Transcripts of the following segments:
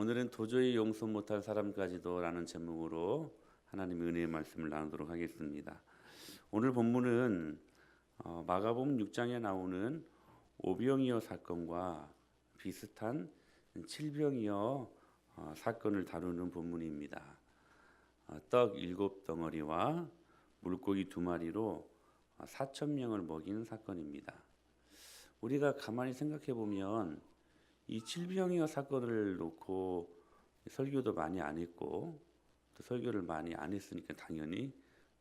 오늘은 도저히 용서 못할 사람까지도라는 제목으로 하나님의 은혜의 말씀을 나누도록 하겠습니다. 오늘 본문은 어, 마가복음 6장에 나오는 오병이어 사건과 비슷한 칠병이어 어, 사건을 다루는 본문입니다. 어, 떡 일곱 덩어리와 물고기 두 마리로 어, 사천 명을 먹인 사건입니다. 우리가 가만히 생각해 보면 이 칠병이어 사건을 놓고 설교도 많이 안 했고 또 설교를 많이 안 했으니까 당연히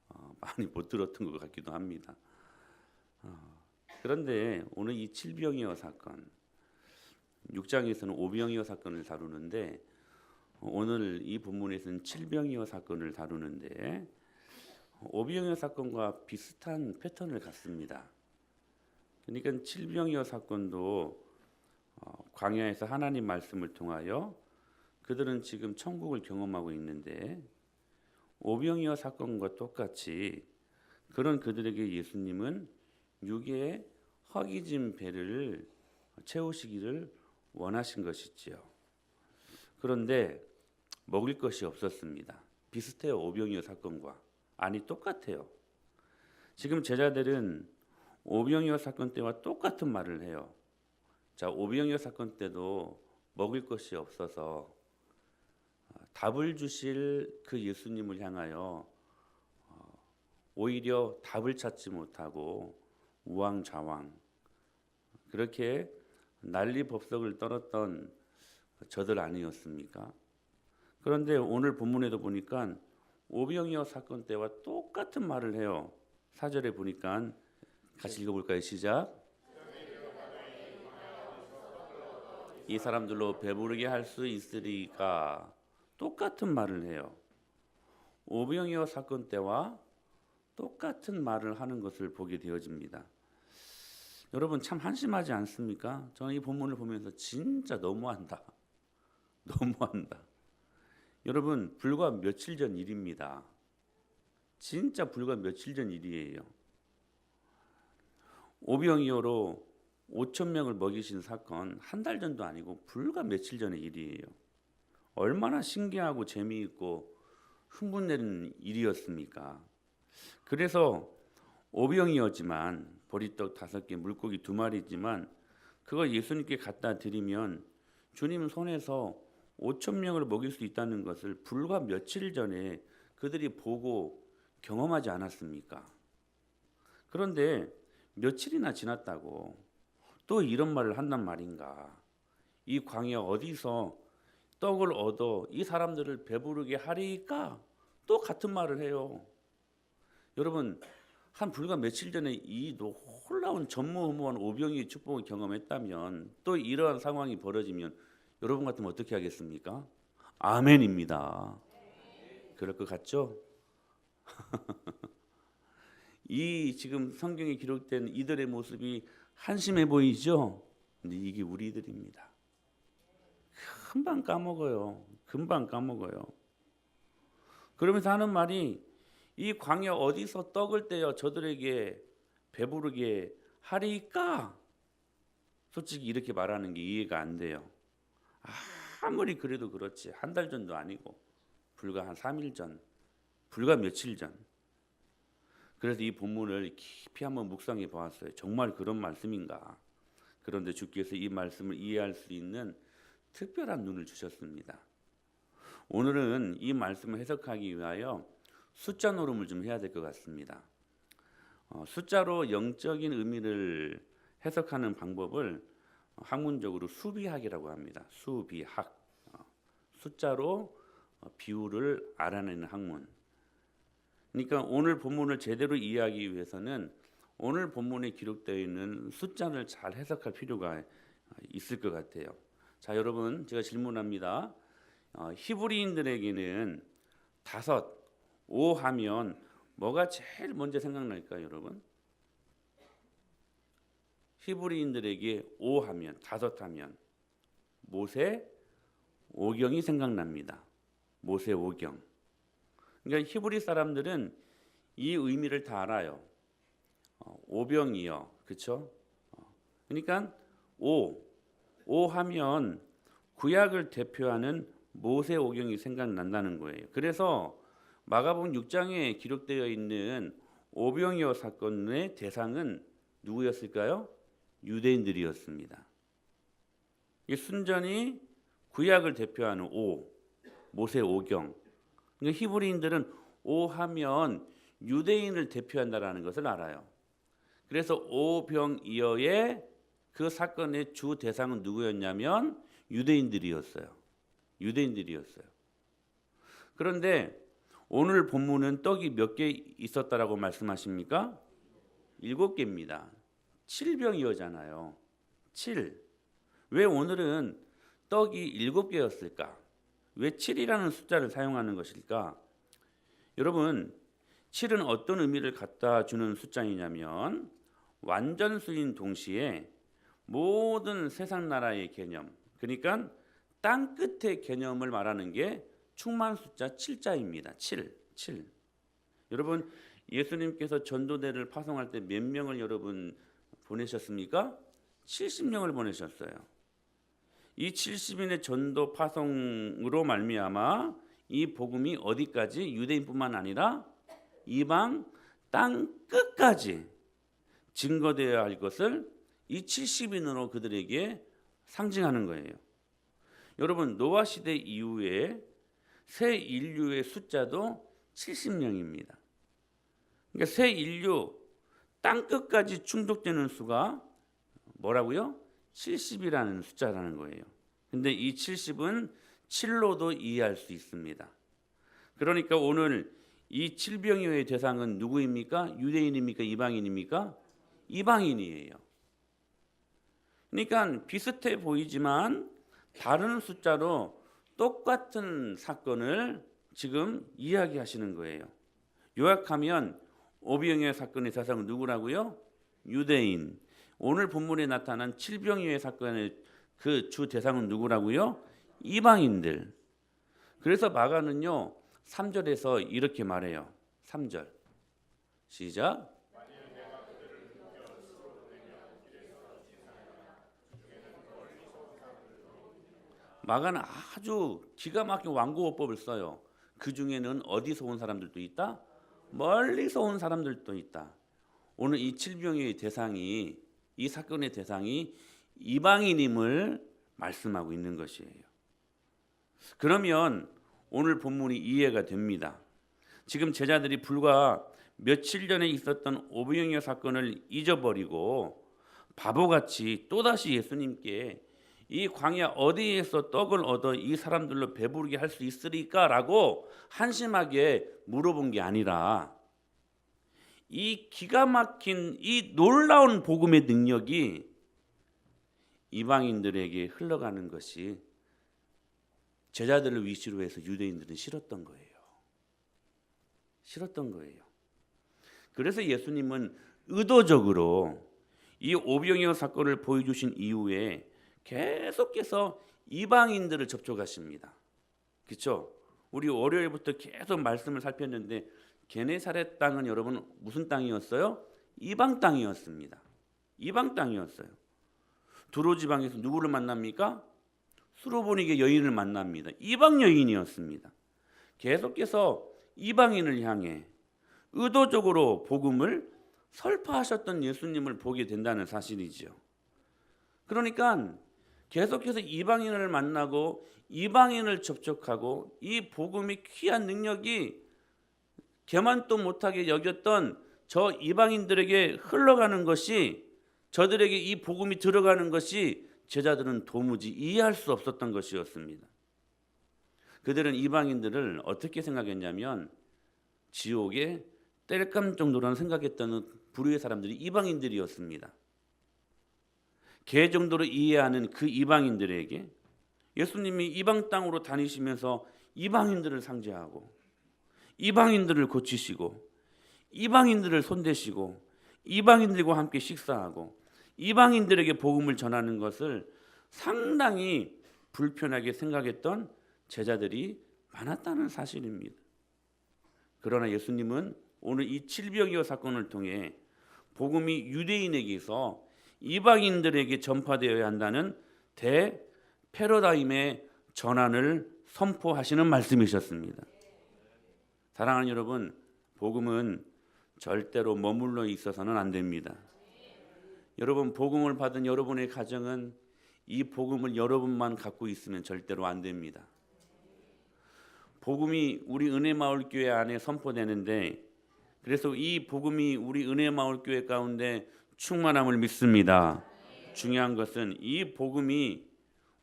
어, 많이 못 들었던 것 같기도 합니다. 어, 그런데 오늘 이 칠병이어 사건 6장에서는 오병이어 사건을 다루는데 어, 오늘 이 본문에서는 칠병이어 사건을 다루는데 오병이어 사건과 비슷한 패턴을 갖습니다. 그러니까 칠병이어 사건도 어, 광야에서 하나님 말씀을 통하여 그들은 지금 천국을 경험하고 있는데 오병이어 사건과 똑같이 그런 그들에게 예수님은 육의 허기진 배를 채우시기를 원하신 것이지요. 그런데 먹을 것이 없었습니다. 비슷해요 오병이어 사건과 아니 똑같아요. 지금 제자들은 오병이어 사건 때와 똑같은 말을 해요. 자 오병이어 사건 때도 먹을 것이 없어서 어, 답을 주실 그 예수님을 향하여 어, 오히려 답을 찾지 못하고 우왕좌왕 그렇게 난리 법석을 떨었던 저들 아니었습니까? 그런데 오늘 본문에도 보니까 오병이어 사건 때와 똑같은 말을 해요. 사절에 보니까 같이 읽어볼까요? 시작. 이 사람들로 배부르게 할 수 있으리까 똑같은 말을 해요. 오병이어 사건 때와 똑같은 말을 하는 것을 보게 되어집니다. 여러분 참 한심하지 않습니까? 저는 이 본문을 보면서 진짜 너무한다. 너무한다. 여러분 불과 며칠 전 일입니다. 진짜 불과 며칠 전 일이에요. 오병이어로 5천 명을 먹이신 사건 한 달 전도 아니고 불과 며칠 전의 일이에요. 얼마나 신기하고 재미있고 흥분되는 일이었습니까? 그래서 오병이었지만 보리떡 다섯 개, 물고기 두 마리지만 그걸 예수님께 갖다 드리면 주님 손에서 5천 명을 먹일 수 있다는 것을 불과 며칠 전에 그들이 보고 경험하지 않았습니까? 그런데 며칠이나 지났다고 또 이런 말을 한단 말인가? 이 광야 어디서 떡을 얻어 이 사람들을 배부르게 하리까? 또 같은 말을 해요. 여러분 한 불과 며칠 전에 이 놀라운 전무후무한 오병이의 축복을 경험했다면 또 이러한 상황이 벌어지면 여러분 같으면 어떻게 하겠습니까? 아멘입니다. 그럴 것 같죠? 이 지금 성경에 기록된 이들의 모습이 한심해 보이죠? 근데 이게 우리들입니다. 금방 까먹어요. 금방 까먹어요. 그러면서 하는 말이 이 광야 어디서 떡을 떼어 저들에게 배부르게 하리까? 솔직히 이렇게 말하는 게 이해가 안 돼요. 아무리 그래도 그렇지 한 달 전도 아니고 불과 한 3일 전, 불과 며칠 전. 그래서 이 본문을 깊이 한번 묵상해 보았어요. 정말 그런 말씀인가? 그런데 주께서 이 말씀을 이해할 수 있는 특별한 눈을 주셨습니다. 오늘은 이 말씀을 해석하기 위하여 숫자 노름을 좀 해야 될 것 같습니다. 어, 숫자로 영적인 의미를 해석하는 방법을 학문적으로 수비학이라고 합니다. 수비학. 어, 숫자로 어, 비율을 알아내는 학문. 그러니까 오늘 본문을 제대로 이해하기 위해서는 오늘 본문에 기록되어 있는 숫자를 잘 해석할 필요가 있을 것 같아요. 자, 여러분, 제가 질문합니다. 어, 히브리인들에게는 다섯, 오 하면 뭐가 제일 먼저 생각날까요, 여러분? 히브리인들에게 오 하면 다섯 하면 모세 오경이 생각납니다. 모세 오경. 그러니까 히브리 사람들은 이 의미를 다 알아요. 어, 오병이요, 그렇죠? 그러니까 오, 오 하면 구약을 대표하는 모세 오경이 생각난다는 거예요. 그래서 마가복음 6장에 기록되어 있는 오병이어 사건의 대상은 누구였을까요? 유대인들이었습니다. 이 순전히 구약을 대표하는 오, 모세 오경. 그러니까 히브리인들은 오 하면 유대인을 대표한다라는 것을 알아요. 그래서 오병이어의 그 사건의 주 대상은 누구였냐면 유대인들이었어요. 유대인들이었어요. 그런데 오늘 본문은 떡이 몇 개 있었다라고 말씀하십니까? 일곱 개입니다. 칠병이어잖아요. 칠. 왜 오늘은 떡이 일곱 개였을까? 왜 7이라는 숫자를 사용하는 것일까? 여러분, 7은 어떤 의미를 갖다 주는 숫자이냐면 완전수인 동시에 모든 세상 나라의 개념, 그러니까 땅 끝의 개념을 말하는 게 충만 숫자 7자입니다. 7, 7. 여러분, 예수님께서 전도대를 파송할 때 몇 명을 여러분 보내셨습니까? 70명을 보내셨어요. 이 70인의 전도 파송으로 말미암아 이 복음이 어디까지 유대인뿐만 아니라 이방 땅 끝까지 증거되어야 할 것을 이 70인으로 그들에게 상징하는 거예요. 여러분 노아 시대 이후에 새 인류의 숫자도 70명입니다. 그러니까 새 인류 땅 끝까지 충족되는 수가 뭐라고요? 70이라는 숫자라는 거예요. 근데 이 70은 7로도 이해할 수 있습니다. 그러니까 오늘 이 칠병이의 대상은 누구입니까? 유대인입니까? 이방인입니까? 이방인이에요. 그러니까 비슷해 보이지만 다른 숫자로 똑같은 사건을 지금 이야기하시는 거예요. 요약하면 오병이의 사건의 대상은 누구라고요? 유대인. 오늘 본문에 나타난 칠병이의 사건의 그 주 대상은 누구라고요? 이방인들. 그래서 마가는요. 3절에서 이렇게 말해요. 3절. 시작. 마가는 아주 기가 막힌 완고어법을 써요. 그 중에는 어디서 온 사람들도 있다, 멀리서 온 사람들도 있다. 오늘 이 칠병의 대상이 이 사건의 대상이 이방인임을 말씀하고 있는 것이에요. 그러면 오늘 본문이 이해가 됩니다. 지금 제자들이 불과 며칠 전에 있었던 오병이어 사건을 잊어버리고 바보같이 또다시 예수님께 이 광야 어디에서 떡을 얻어 이 사람들로 배부르게 할 수 있으리까라고 한심하게 물어본 게 아니라 이 기가 막힌 이 놀라운 복음의 능력이 이방인들에게 흘러가는 것이 제자들을 위시로 해서 유대인들은 싫었던 거예요. 싫었던 거예요. 그래서 예수님은 의도적으로 이 오병이어 사건을 보여주신 이후에 계속해서 이방인들을 접촉하십니다. 그렇죠? 우리 월요일부터 계속 말씀을 살폈는데 게네사렛 땅은 여러분 무슨 땅이었어요? 이방 땅이었습니다. 이방 땅이었어요. 두로 지방에서 누구를 만납니까? 수로보니게 여인을 만납니다. 이방 여인이었습니다. 계속해서 이방인을 향해 의도적으로 복음을 설파하셨던 예수님을 보게 된다는 사실이죠. 그러니까 계속해서 이방인을 만나고 이방인을 접촉하고 이 복음이 귀한 능력이 개만도 못하게 여겼던 저 이방인들에게 흘러가는 것이 저들에게 이 복음이 들어가는 것이 제자들은 도무지 이해할 수 없었던 것이었습니다. 그들은 이방인들을 어떻게 생각했냐면 지옥에 뗄감 정도라는 생각했던 불의의 사람들이 이방인들이었습니다. 개 정도로 이해하는 그 이방인들에게 예수님이 이방 땅으로 다니시면서 이방인들을 상대하고 이방인들을 고치시고 이방인들을 손대시고 이방인들과 함께 식사하고 이방인들에게 복음을 전하는 것을 상당히 불편하게 생각했던 제자들이 많았다는 사실입니다. 그러나 예수님은 오늘 이 칠병이어 사건을 통해 복음이 유대인에게서 이방인들에게 전파되어야 한다는 패러다임의 전환을 선포하시는 말씀이셨습니다. 사랑하는 여러분, 복음은 절대로 머물러 있어서는 안 됩니다. 여러분 복음을 받은 여러분의 가정은 이 복음을 여러분만 갖고 있으면 절대로 안 됩니다. 복음이 우리 은혜 마을 교회 안에 선포되는데 그래서 이 복음이 우리 은혜 마을 교회 가운데 충만함을 믿습니다. 중요한 것은 이 복음이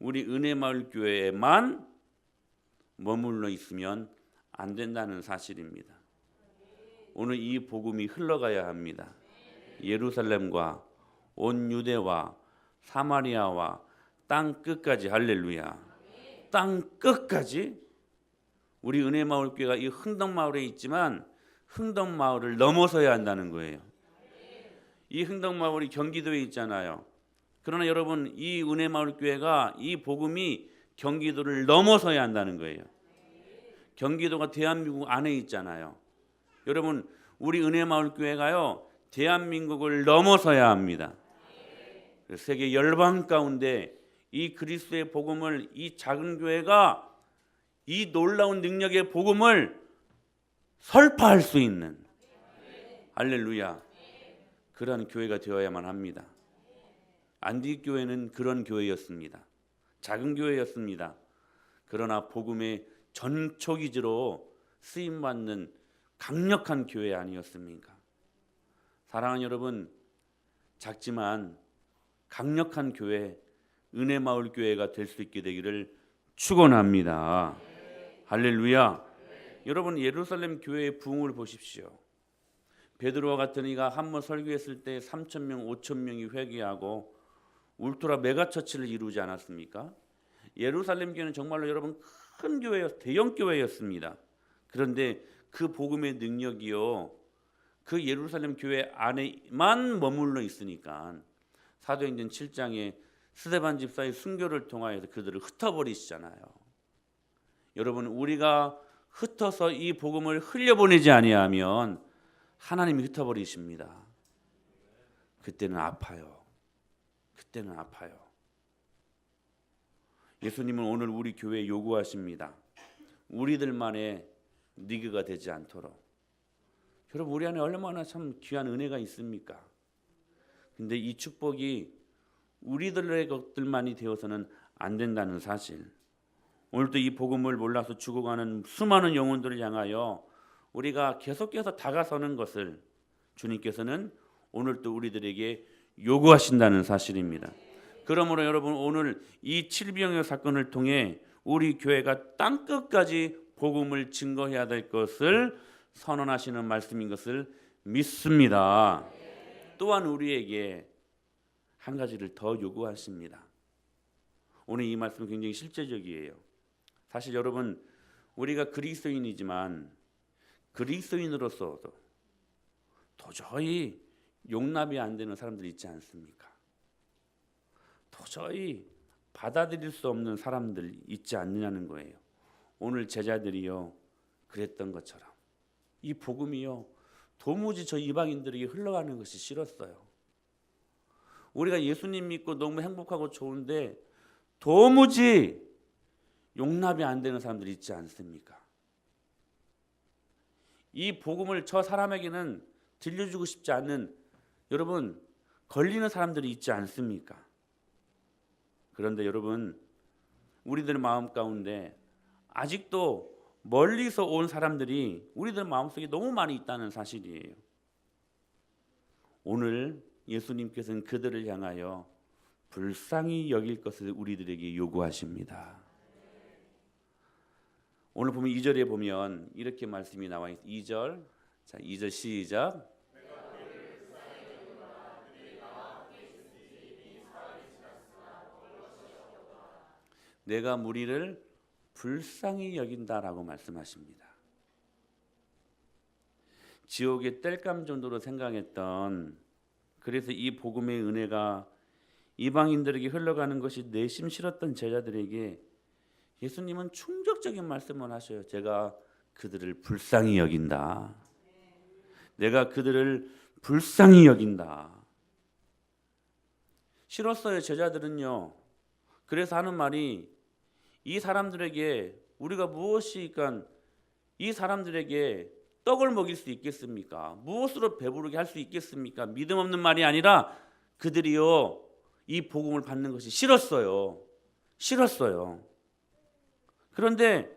우리 은혜 마을 교회에만 머물러 있으면 안 된다는 사실입니다. 오늘 이 복음이 흘러가야 합니다. 예루살렘과 온 유대와 사마리아와 땅 끝까지 할렐루야. 땅 끝까지 우리 은혜 마을 교회가 이 흥덕 마을에 있지만 흥덕 마을을 넘어서야 한다는 거예요. 이 흥덕 마을이 경기도에 있잖아요. 그러나 여러분 이 은혜 마을 교회가 이 복음이 경기도를 넘어서야 한다는 거예요. 경기도가 대한민국 안에 있잖아요. 여러분 우리 은혜 마을 교회가요 대한민국을 넘어서야 합니다. 세계 열방 가운데 이 그리스도의 복음을 이 작은 교회가 이 놀라운 능력의 복음을 설파할 수 있는 할렐루야 그런 교회가 되어야만 합니다. 안디 교회는 그런 교회였습니다. 작은 교회였습니다. 그러나 복음의 전초기지로 쓰임 받는 강력한 교회 아니었습니까? 사랑하는 여러분, 작지만 강력한 교회, 은혜 마을 교회가 될 수 있게 되기를 축원합니다. 할렐루야. 여러분 예루살렘 교회의 부흥을 보십시오. 베드로와 같은 이가 한 번 설교했을 때 3천 명, 5천 명이 회개하고 울트라 메가 처치를 이루지 않았습니까? 예루살렘 교회는 정말로 여러분 큰 교회였, 대형 교회였습니다. 그런데 그 복음의 능력이요, 그 예루살렘 교회 안에만 머물러 있으니까 사도행전 7장에 스데반 집사의 순교를 통하여서 그들을 흩어버리시잖아요. 여러분 우리가 흩어서 이 복음을 흘려보내지 아니하면 하나님이 흩어버리십니다. 그때는 아파요. 그때는 아파요. 예수님은 오늘 우리 교회에 요구하십니다. 우리들만의 니그가 되지 않도록. 여러분 우리 안에 얼마나 참 귀한 은혜가 있습니까? 근데 이 축복이 우리들의 것들만이 되어서는 안 된다는 사실. 오늘도 이 복음을 몰라서 죽어가는 수많은 영혼들을 향하여 우리가 계속해서 다가서는 것을 주님께서는 오늘도 우리들에게 요구하신다는 사실입니다. 그러므로 여러분 오늘 이 칠병의 사건을 통해 우리 교회가 땅 끝까지 복음을 증거해야 될 것을 선언하시는 말씀인 것을 믿습니다. 또한 우리에게 한 가지를 더 요구하십니다. 오늘 이 말씀은 굉장히 실제적이에요. 사실 여러분 우리가 그리스도인이지만 그리스도인으로서도 도저히 용납이 안 되는 사람들이 있지 않습니까? 도저히 받아들일 수 없는 사람들 있지 않느냐는 거예요. 오늘 제자들이요 그랬던 것처럼 이 복음이요 도무지 저 이방인들에게 흘러가는 것이 싫었어요. 우리가 예수님 믿고 너무 행복하고 좋은데 도무지 용납이 안 되는 사람들이 있지 않습니까? 이 복음을 저 사람에게는 들려주고 싶지 않는 여러분 걸리는 사람들이 있지 않습니까? 그런데 여러분 우리들 마음 가운데 아직도 멀리서 온 사람들이 우리들 마음속에 너무 많이 있다는 사실이에요. 오늘 예수님께서는 그들을 향하여 불쌍히 여길 것을 우리들에게 요구하십니다. 오늘 보면 2절에 보면 이렇게 말씀이 나와 있 2절. 자, 2절 시작. 내가 무리를 불쌍히 여긴다라고 말씀하십니다. 지옥의 뗄감 정도로 생각했던 그래서 이 복음의 은혜가 이방인들에게 흘러가는 것이 내심 싫었던 제자들에게 예수님은 충격적인 말씀을 하셔요. 제가 그들을 불쌍히 여긴다. 내가 그들을 불쌍히 여긴다. 싫었어요. 제자들은요. 그래서 하는 말이 이 사람들에게 우리가 무엇이니까 이 사람들에게 떡을 먹일 수 있겠습니까? 무엇으로 배부르게 할 수 있겠습니까? 믿음 없는 말이 아니라 그들이요 이 복음을 받는 것이 싫었어요. 싫었어요. 그런데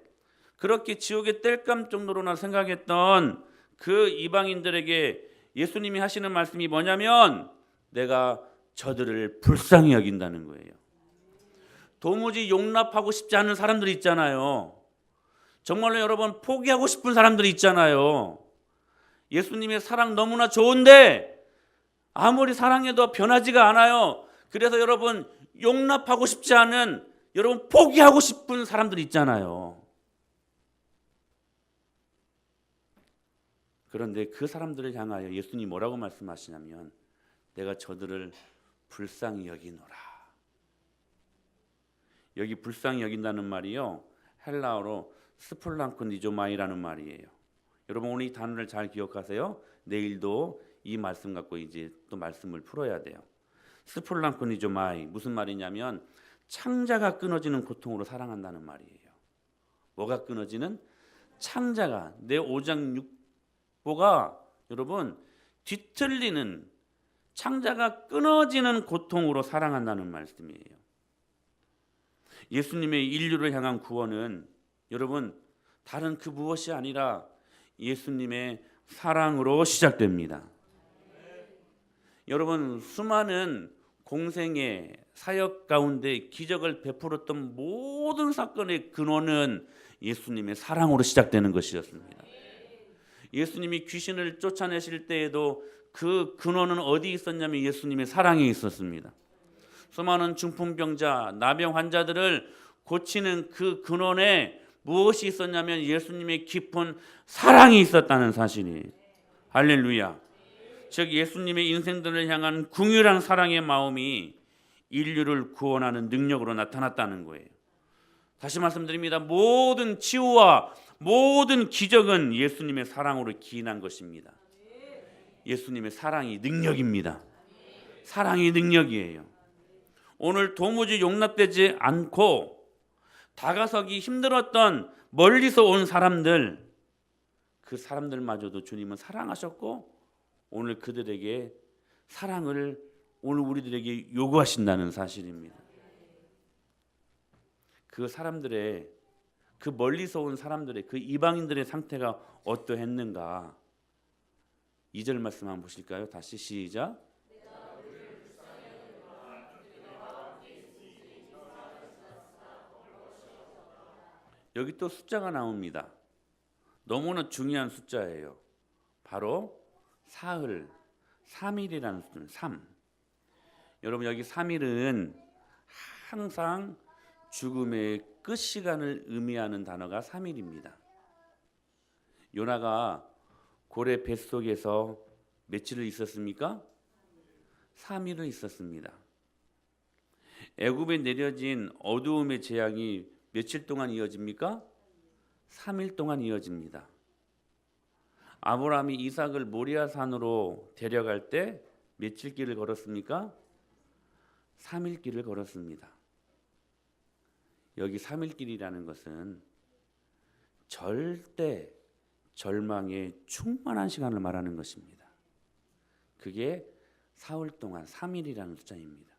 그렇게 지옥에 뗄감 정도로나 생각했던 그 이방인들에게 예수님이 하시는 말씀이 뭐냐면 내가 저들을 불쌍히 여긴다는 거예요. 도무지 용납하고 싶지 않은 사람들이 있잖아요. 정말로 여러분 포기하고 싶은 사람들이 있잖아요. 예수님의 사랑 너무나 좋은데 아무리 사랑해도 변하지가 않아요. 그래서 여러분 용납하고 싶지 않은 여러분 포기하고 싶은 사람들이 있잖아요. 그런데 그 사람들을 향하여 예수님 뭐라고 말씀하시냐면 내가 저들을 불쌍히 여기노라. 여기 불쌍히 여긴다는 말이요. 헬라어로 스폴랑크니조마이라는 말이에요. 여러분 오늘 이 단어를 잘 기억하세요. 내일도 이 말씀 갖고 이제 또 말씀을 풀어야 돼요. 스폴랑크니조마이 무슨 말이냐면 창자가 끊어지는 고통으로 사랑한다는 말이에요. 뭐가 끊어지는? 창자가 내 오장 육보가 여러분 뒤틀리는 창자가 끊어지는 고통으로 사랑한다는 말씀이에요. 예수님의 인류를 향한 구원은 여러분 다른 그 무엇이 아니라 예수님의 사랑으로 시작됩니다. 여러분 수많은 공생의 사역 가운데 기적을 베풀었던 모든 사건의 근원은 예수님의 사랑으로 시작되는 것이었습니다. 예수님이 귀신을 쫓아내실 때에도 그 근원은 어디 있었냐면 예수님의 사랑에 있었습니다. 수많은 중풍병자, 나병 환자들을 고치는 그 근원에 무엇이 있었냐면 예수님의 깊은 사랑이 있었다는 사실이 할렐루야. 즉 예수님의 인생들을 향한 궁유한 사랑의 마음이 인류를 구원하는 능력으로 나타났다는 거예요. 다시 말씀드립니다. 모든 치유와 모든 기적은 예수님의 사랑으로 기인한 것입니다. 예수님의 사랑이 능력입니다. 사랑이 능력이에요. 오늘 도무지 용납되지 않고 다가서기 힘들었던 멀리서 온 사람들 그 사람들마저도 주님은 사랑하셨고 오늘 그들에게 사랑을 오늘 우리들에게 요구하신다는 사실입니다. 그 사람들의 그 멀리서 온 사람들의 그 이방인들의 상태가 어떠했는가? 2절 말씀 한번 보실까요? 다시 시작. 여기 또 숫자가 나옵니다. 너무나 중요한 숫자예요. 바로 사흘, 3일이라는 숫자는 3. 여러분 여기 3일은 항상 죽음의 끝 시간을 의미하는 단어가 3일입니다. 요나가 고래 뱃속에서 며칠을 있었습니까? 3일을 있었습니다. 애굽에 내려진 어두움의 재앙이 며칠 동안 이어집니까? 3일 동안 이어집니다. 아브라함이 이삭을 모리아 산으로 데려갈 때 며칠 길을 걸었습니까? 3일 길을 걸었습니다. 여기 3일 길이라는 것은 절대 절망에 충만한 시간을 말하는 것입니다. 그게 사흘 동안 3일이라는 숫자입니다.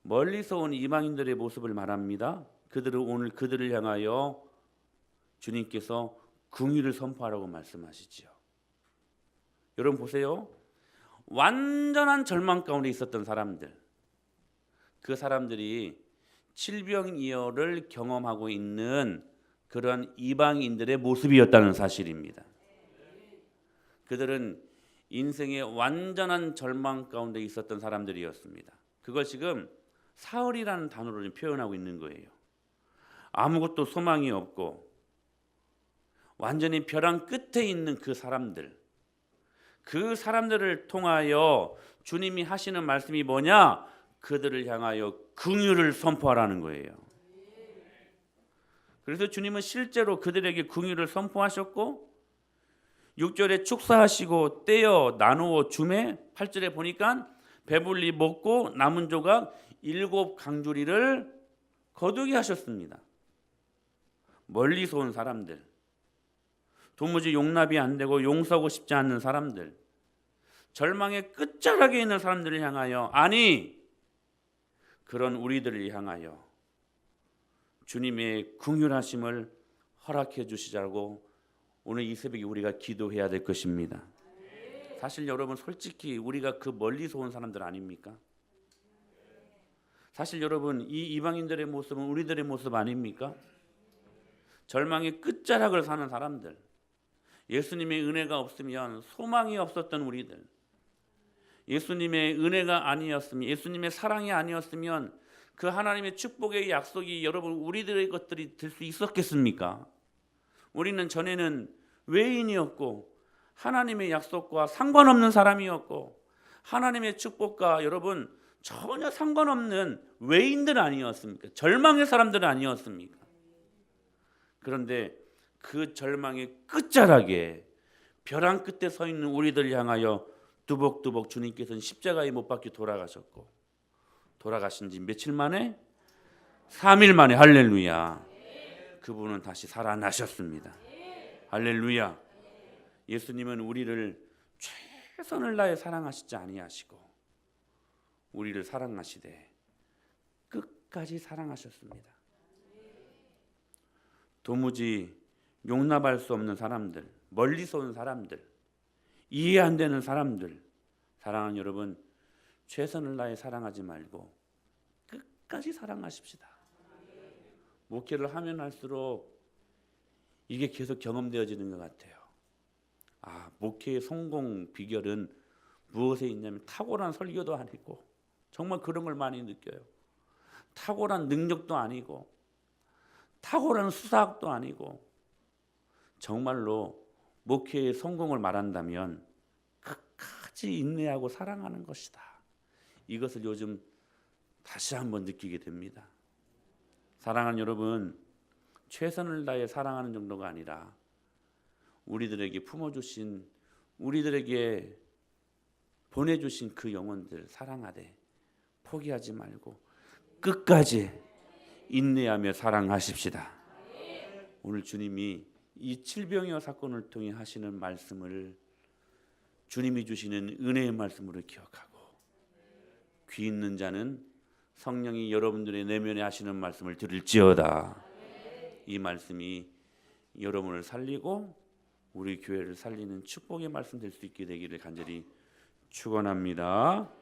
멀리서 온 이방인들의 모습을 말합니다. 그들은 오늘 그들을 향하여 주님께서 긍휼을 선포하라고 말씀하시지요. 여러분 보세요. 완전한 절망 가운데 있었던 사람들. 그 사람들이 칠병이어를 경험하고 있는 그런 이방인들의 모습이었다는 사실입니다. 그들은 인생의 완전한 절망 가운데 있었던 사람들이었습니다. 그걸 지금 사흘이라는 단어로 표현하고 있는 거예요. 아무것도 소망이 없고 완전히 벼랑 끝에 있는 그 사람들, 그 사람들을 통하여 주님이 하시는 말씀이 뭐냐? 그들을 향하여 긍휼을 선포하라는 거예요. 그래서 주님은 실제로 그들에게 긍휼을 선포하셨고 6절에 축사하시고 떼어 나누어 주매 8절에 보니까 배불리 먹고 남은 조각 일곱 강조리를 거두게 하셨습니다. 멀리서 온 사람들, 도무지 용납이 안 되고 용서하고 싶지 않는 사람들, 절망의 끝자락에 있는 사람들을 향하여 아니 그런 우리들을 향하여 주님의 궁휼하심을 허락해 주시자고 오늘 이 새벽에 우리가 기도해야 될 것입니다. 사실 여러분 솔직히 우리가 그 멀리서 온 사람들 아닙니까? 사실 여러분 이 이방인들의 모습은 우리들의 모습 아닙니까? 절망의 끝자락을 사는 사람들. 예수님의 은혜가 없으면 소망이 없었던 우리들. 예수님의 은혜가 아니었으면 예수님의 사랑이 아니었으면 그 하나님의 축복의 약속이 여러분 우리들의 것들이 될 수 있었겠습니까? 우리는 전에는 외인이었고 하나님의 약속과 상관없는 사람이었고 하나님의 축복과 여러분 전혀 상관없는 외인들 아니었습니까? 절망의 사람들 아니었습니까? 그런데 그 절망의 끝자락에 벼랑 끝에 서 있는 우리들 향하여 두벅두벅 주님께서는 십자가에 못 박혀 돌아가셨고 돌아가신 지 며칠 만에 3일 만에 할렐루야. 그분은 다시 살아나셨습니다. 할렐루야. 예수님은 우리를 최선을 다해 사랑하시지 아니하시고 우리를 사랑하시되 끝까지 사랑하셨습니다. 도무지 용납할 수 없는 사람들, 멀리서 온 사람들, 이해 안 되는 사람들, 사랑하는 여러분, 최선을 다해 사랑하지 말고 끝까지 사랑하십시다. 목회를 하면 할수록 이게 계속 경험되어지는 것 같아요. 아, 목회의 성공 비결은 무엇에 있냐면 탁월한 설교도 아니고 정말 그런 걸 많이 느껴요. 탁월한 능력도 아니고 탁월한 수사학도 아니고 정말로 목회의 성공을 말한다면 끝까지 인내하고 사랑하는 것이다. 이것을 요즘 다시 한번 느끼게 됩니다. 사랑하는 여러분, 최선을 다해 사랑하는 정도가 아니라 우리들에게 품어주신 우리들에게 보내주신 그 영혼들 사랑하되 포기하지 말고 끝까지 인내하며 사랑하십시다. 오늘 주님이 이 칠병여 사건을 통해 하시는 말씀을 주님이 주시는 은혜의 말씀으로 기억하고 귀 있는 자는 성령이 여러분들의 내면에 하시는 말씀을 들을지어다. 이 말씀이 여러분을 살리고 우리 교회를 살리는 축복의 말씀 될 수 있게 되기를 간절히 축원합니다.